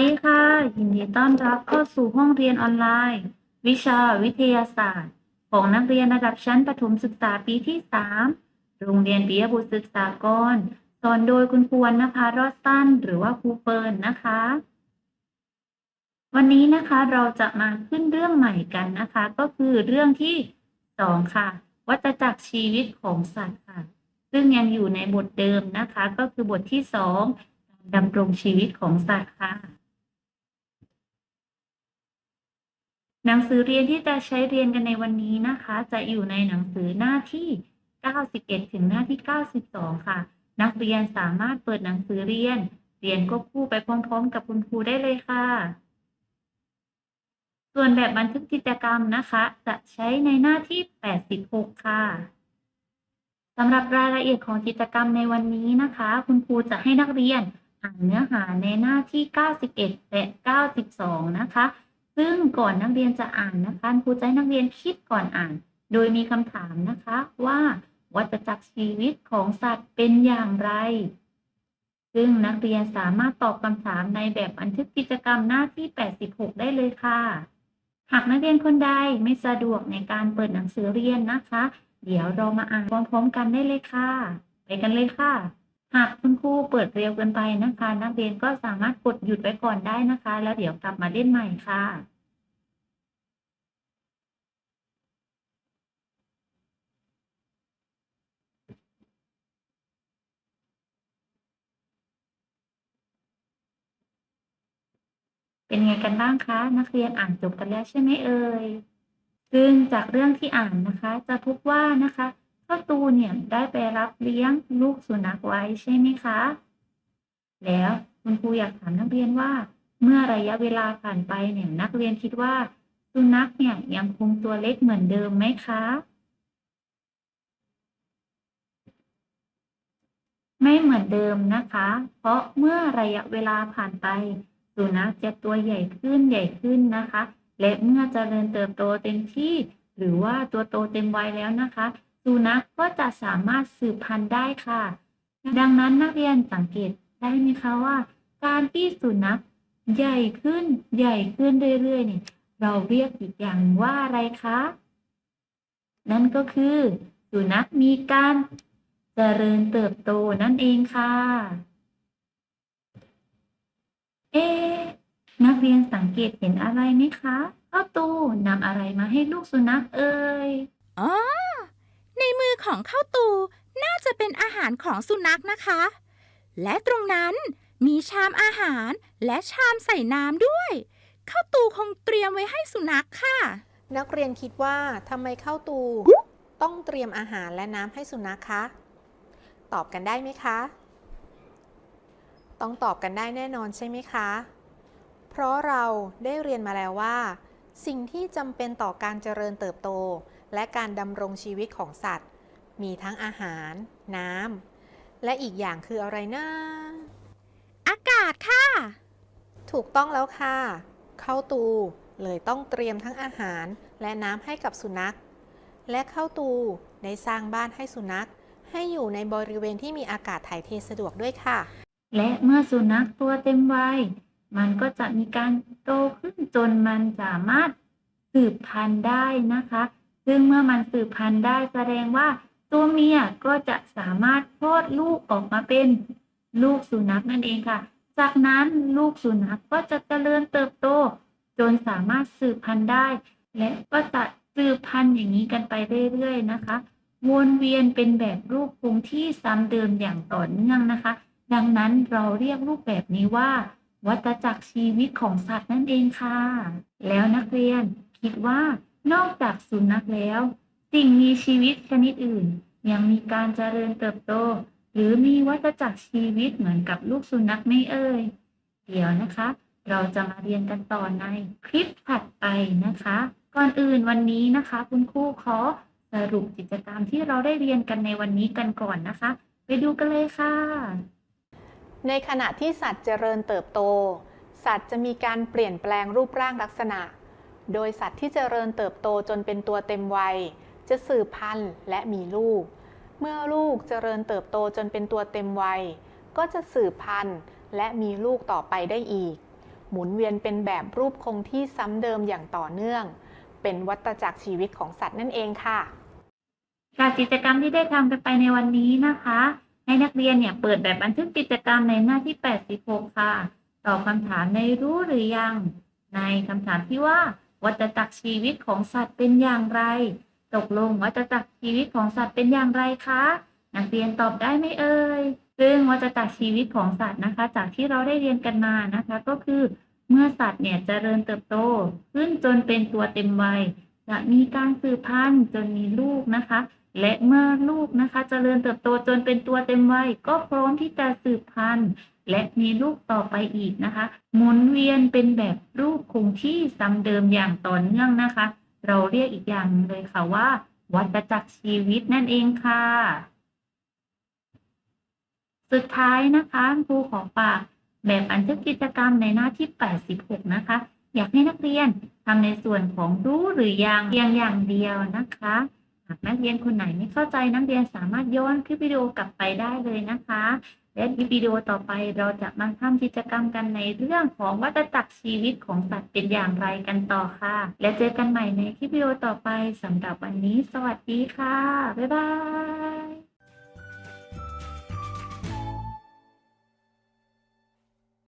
ดีค่ะ ยินดีต้อนรับเข้าสู่ห้องเรียนออนไลน์ วิชาวิทยาศาสตร์ ของนักเรียนระดับชั้นประถมศึกษาปีที่ 3 โรงเรียนปิยบุตรศึกษากรสอนโดยคุณควรรณภารอดสั้นหรือว่าครูเฟิร์นนะคะ วันนี้นะคะเราจะมาขึ้นเรื่องใหม่กันนะคะ ก็คือเรื่องที่สองค่ะ วัฏจักรชีวิตของสัตว์ค่ะ ซึ่งยังอยู่ในบทเดิมนะคะ ก็คือบทที่สองดำรงชีวิตของสัตว์ค่ะ หนังสือเรียนที่จะใช้เรียนกันในวันนี้นะคะ จะอยู่ในหนังสือหน้าที่ 91 ถึงหน้าที่ 92 ค่ะ นักเรียนสามารถเปิดหนังสือเรียน เรียนควบคู่ไปพร้อมๆ กับคุณครูได้เลยค่ะ ส่วนแบบบันทึกกิจกรรมนะคะ จะใช้ในหน้าที่ 86 ค่ะสำหรับรายละเอียดของกิจกรรมในวันนี้นะคะ คุณครูจะให้นักเรียนอ่านเนื้อหาในหน้าที่ 91 และ 92 นะคะ ซึ่งก่อนนักเรียนจะอ่านนะคะครูจะให้นักเรียนคิดก่อนอ่าน โดยมีคำถามนะคะว่าวัฏจักรชีวิตของสัตว์เป็นอย่างไร ซึ่งนักเรียนสามารถตอบคำถามในแบบบันทึกกิจกรรมหน้าที่ 86 ได้เลยค่ะ หากนักเรียนคนใดไม่สะดวกในการเปิดหนังสือเรียนนะคะ เดี๋ยวเรามาอ่านพร้อมๆกันได้เลยค่ะ ไปกันเลยค่ะ หากคุณครูเปิดเร็วเกินไปนะคะ นักเรียนก็สามารถกดหยุดไว้ก่อนได้นะคะ แล้วเดี๋ยวกลับมาเล่นใหม่ค่ะเป็นไงกันบ้างคะ นักเรียนอ่านจบกันแล้วใช่ไหมเอ่ยซึ่งจากเรื่องที่อ่านนะคะ จะพบว่านะคะ ข้าตูเนี่ยได้ไปรับเลี้ยงลูกสุนัขไว้ใช่ไหมคะ แล้วคุณครูอยากถามนักเรียนว่า เมื่อระยะเวลาผ่านไปเนี่ยนักเรียนคิดว่า สุนัขเนี่ยยังคงตัวเล็กเหมือนเดิมไหมคะ ไม่เหมือนเดิมนะคะ เพราะเมื่อระยะเวลาผ่านไป สุนัขจะตัวใหญ่ขึ้นใหญ่ขึ้นนะคะ และเมื่อเจริญเติบโตเต็มที่ หรือว่าตัวโตเต็มวัยแล้วนะคะ สุนัขก็จะสามารถสืบพันธุ์ได้ค่ะ ดังนั้นนักเรียนสังเกตได้ไหมคะว่า การที่สุนัขใหญ่ขึ้นใหญ่ขึ้นเรื่อยๆเนี่ยเราเรียกอีกอย่างว่าอะไรคะ นั่นก็คือสุนัขมีการเจริญเติบโตนั่นเองค่ะ เอ๊นักเรียนสังเกตเห็นอะไรไหมคะข้าตูนำอะไรมาให้ลูกสุนัขเอ่ยอ๋อ มือของข้าวตูน่าจะเป็นอาหารของสุนัขนะคะ และตรงนั้นมีชามอาหารและชามใส่น้ำด้วยข้าวตูคงเตรียมไว้ให้สุนัขค่ะ นักเรียนคิดว่าทำไมข้าวตูต้องเตรียมอาหารและน้ำให้สุนัขคะ ตอบกันได้ไหมคะ ต้องตอบกันได้แน่นอนใช่ไหมคะ เพราะเราได้เรียนมาแล้วว่า สิ่งที่จำเป็นต่อการเจริญเติบโต และการดำรงชีวิตของสัตว์ มีทั้งอาหาร น้ำ และอีกอย่างคืออะไรนะ อากาศค่ะ ถูกต้องแล้วค่ะ เข้าตูเลยต้องเตรียมทั้งอาหารและน้ำให้กับสุนัข และเข้าตูได้สร้างบ้านให้สุนัข ให้อยู่ในบริเวณที่มีอากาศถ่ายเทสะดวกด้วยค่ะ และเมื่อสุนัขตัวเต็มวัยมันก็จะมีการโตขึ้นจนมันสามารถสืบพันธุ์ได้นะคะ ซึ่งเมื่อมันสืบพันธุ์ได้แสดงว่าตัวเมียก็จะสามารถคลอดลูกออกมาเป็นลูกสุนัขนั่นเองค่ะ จากนั้นลูกสุนัขก็จะเจริญเติบโต จนสามารถสืบพันธุ์ได้ และก็จะสืบพันธุ์อย่างนี้กันไปเรื่อยๆนะคะ วนเวียนเป็นแบบรูปคงที่ซ้ำเดิมอย่างต่อเนื่องนะคะ ดังนั้นเราเรียกรูปแบบนี้ว่า วัฏจักรชีวิตของสัตว์นั่นเองค่ะ แล้วนักเรียนคิดว่า นอกจากสุนัขแล้ว สิ่งมีชีวิตชนิดอื่น ยังมีการเจริญเติบโต หรือมีวัฏจักรชีวิตเหมือนกับลูกสุนัขไม่เอ่ย เดี๋ยวนะคะ เราจะมาเรียนกันต่อในคลิปถัดไปนะคะ ก่อนอื่นวันนี้นะคะ คุณครูขอสรุปกิจกรรมที่เราได้เรียนกันในวันนี้กันก่อนนะคะ ไปดูกันเลยค่ะ ในขณะที่สัตว์เจริญเติบโต สัตว์จะมีการเปลี่ยนแปลงรูปร่างลักษณะ โดยสัตว์ที่เจริญเติบโตจนเป็นตัวเต็มวัย จะสืบพันธุ์และมีลูก เมื่อลูกเจริญเติบโตจนเป็นตัวเต็มวัย ก็จะสืบพันธุ์และมีลูกต่อไปได้อีก หมุนเวียนเป็นแบบรูปคงที่ซ้ำเดิมอย่างต่อเนื่อง เป็นวัฏจักรชีวิตของสัตว์นั่นเองค่ะจากกิจกรรมที่ได้ทำกันไปในวันนี้นะคะ ให้นักเรียนเนี่ยเปิดแบบบันทึกกิจกรรมในหน้าที่ 86 ค่ะ ตอบคำถามในรู้หรือยัง ในคำถามที่ว่า วัฏจักรชีวิตของสัตว์เป็นอย่างไร ตกลงวัฏจักรชีวิตของสัตว์เป็นอย่างไรคะ นักเรียนตอบได้ไหมเอ่ยซึ่งวัฏจักรชีวิตของสัตว์นะคะ จากที่เราได้เรียนกันมานะคะ ก็คือเมื่อสัตว์เนี่ยเจริญเติบโตขึ้นจนเป็นตัวเต็มวัยจะมีการสืบพันธุ์จนมีลูกนะคะ และเมื่อลูกนะคะเจริญเติบโตจนเป็นตัวเต็มวัยก็พร้อมที่จะสืบพันธุ์ และมีลูกต่อไปอีกนะคะ หมุนเวียนเป็นแบบรูปคงที่ซ้ำเดิมอย่างต่อเนื่องนะคะ เราเรียกอีกอย่างเลยค่ะว่า วัฏจักรชีวิตนั่นเองค่ะ สุดท้ายนะคะครูขอฝากแบบบันทึกกิจกรรมในหน้าที่ 86 นะคะ อยากให้นักเรียนทำในส่วนของรู้หรือยังเพียงอย่างเดียวนะคะ หากนักเรียนคนไหนไม่เข้าใจนักเรียนสามารถย้อนคลิปวิดีโอกลับไปได้เลยนะคะ และวิดีโอต่อไปเราจะมาทำกิจกรรมกันในเรื่องของวัฏจักรชีวิตของสัตว์เป็นอย่างไรกันต่อค่ะ และเจอกันใหม่ในคลิปวิดีโอต่อไปสำหรับวันนี้ สวัสดีค่ะ บ๊ายบาย